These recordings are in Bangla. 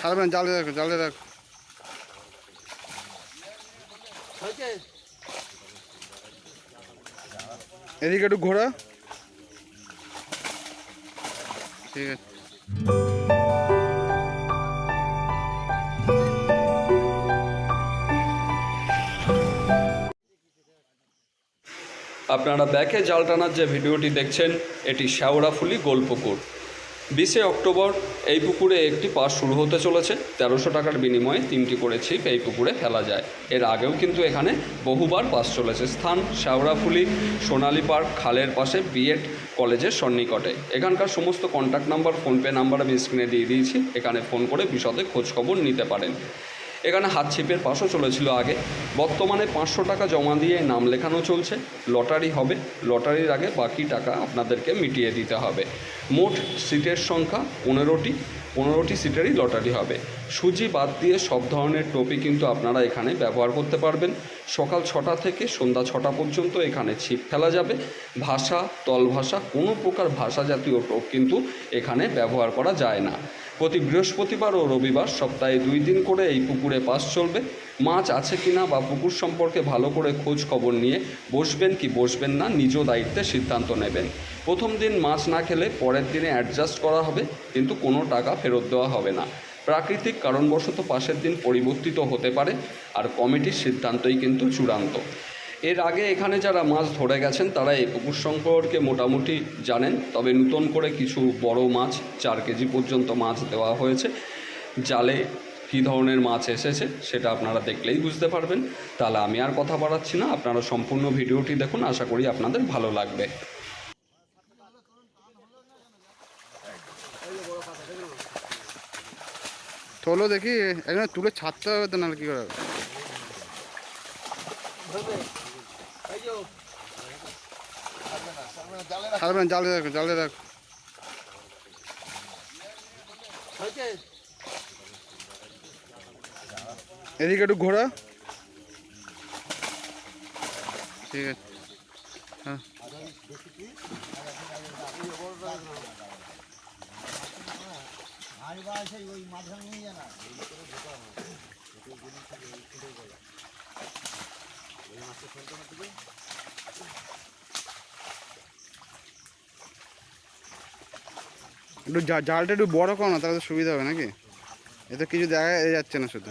ছাড়বেন জালে রাখো জালে রাখো। এদিকে একটু ঘোরা। ঠিক আছে। আপনারা ব্যাকে জাল টানার যে ভিডিওটি দেখছেন, এটি শ্যাওড়াফুলি গোলপুকুর। বিশে অক্টোবর এই পুকুরে একটি পাস শুরু হতে চলেছে। তেরোশো টাকার বিনিময়ে তিনটি করে ছিপ এই পুকুরে ফেলা যায়। এর আগেও কিন্তু এখানে বহুবার পাস চলেছে। স্থান শ্যাওড়াফুলি, সোনালী পার্ক, খালের পাশে বিএড কলেজের সন্নিকটে। এখানকার সমস্ত কন্ট্যাক্ট নাম্বার ফোনপে নাম্বার আমি স্ক্রিনে দিয়ে দিয়েছি। এখানে ফোন করে বিশদে খোঁজখবর নিতে পারেন। এখানে হাত ছিপের পাশও চলেছিল আগে। বর্তমানে পাঁচশো টাকা জমা দিয়ে নাম লেখানো চলছে। লটারি হবে। লটারির আগে বাকি টাকা আপনাদেরকে মিটিয়ে দিতে হবে। মোট সিটের সংখ্যা পনেরোটি পনেরোটি সিটেরই লটারি হবে। সুজি বাদ দিয়ে সব ধরনের টোপি কিন্তু আপনারা এখানে ব্যবহার করতে পারবেন। সকাল ছটা থেকে সন্ধ্যা ছটা পর্যন্ত এখানে ছিপ ফেলা যাবে। ভাষা তল ভাষা কোনো প্রকার ভাষা জাতীয় টোপ কিন্তু এখানে ব্যবহার করা যায় না। প্রতি বৃহস্পতিবার ও রবিবার সপ্তাহে দুই দিন করে এই পুকুরে পাস চলবে। মাছ আছে কিনা বা পুকুর সম্পর্কে ভালো করে খোঁজ খবর নিয়ে বসবেন কি বসবেন না নিজ দায়িত্বে সিদ্ধান্ত নেবেন। প্রথম দিন মাছ না খেলে পরের দিনে অ্যাডজাস্ট করা হবে, কিন্তু কোনো টাকা ফেরত দেওয়া হবে না। প্রাকৃতিক কারণবশত পাশের দিন পরিবর্তিত হতে পারে, আর কমিটির সিদ্ধান্তই কিন্তু চূড়ান্ত। এর আগে এখানে যারা মাছ ধরে গেছেন, তারা এই পুকুর সম্পর্কে মোটামুটি জানেন। তবে নতুন করে কিছু বড় মাছ, চার কেজি পর্যন্ত মাছ দেওয়া হয়েছে। জালে কী ধরনের মাছ এসেছে, সেটা আপনারা দেখলেই বুঝতে পারবেন। তাহলে আমি আর কথা বাড়াচ্ছি না। আপনারা সম্পূর্ণ ভিডিওটি দেখুন। আশা করি আপনাদের ভালো লাগবে। তোলো দেখি তুলে তো নাহলে কী করে? ছাড়বেন জালে রাখো জালে রাখো। এদিকে একটু ঘোরা। ঠিক আছে। হ্যাঁ। একটু জালটা একটু বড় করো না, তাহলে সুবিধা হবে নাকি? এতে কিছু দেখা যাচ্ছে না শুধু।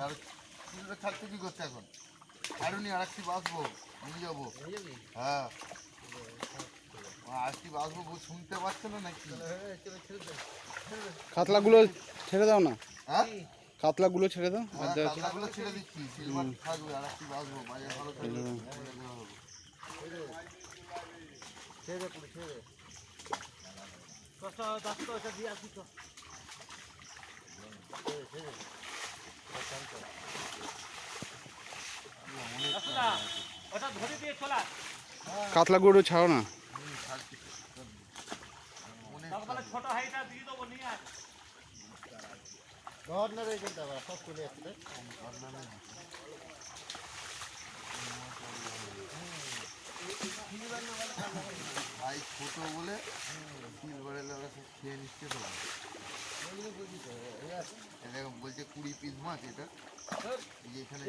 থাকতে কি করতে এখন? ছাড়ুনি আর একটি বাসবো নিয়ে যাব। হ্যাঁ। আরেকটি বাসবো বউ শুনতে পাচ্ছে না নাকি? কাতলাগুলো ছেড়ে দাও না। হ্যাঁ? কাতলাগুলো ছেড়ে দাও আর হ্যাঁ কাতলাগুলো ছেড়ে দিচ্ছি সিলভার থাকবে আর একটি বাসবো বাজার ভালো থাকবে ছেড়ে দেওয়া হবে। কাতলা গরু ছাড়ো না আবার সব। ভাই ছোট বলে খেয়ে নিচ্ছে তো এটা বলছে কুড়ি পিস মাছ এটা। এখানে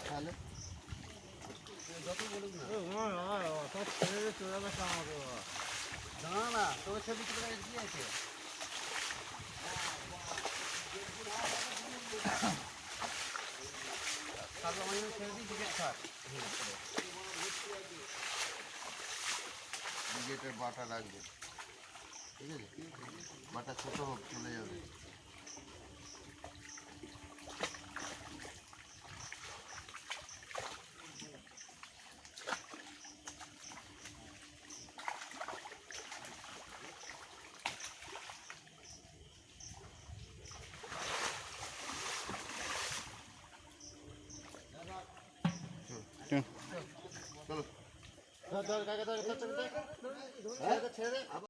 তাহলে? বিঘেটের বাটা লাগবে ঠিক আছে। বাটা ছোট হোক চলে যাবে। চলো।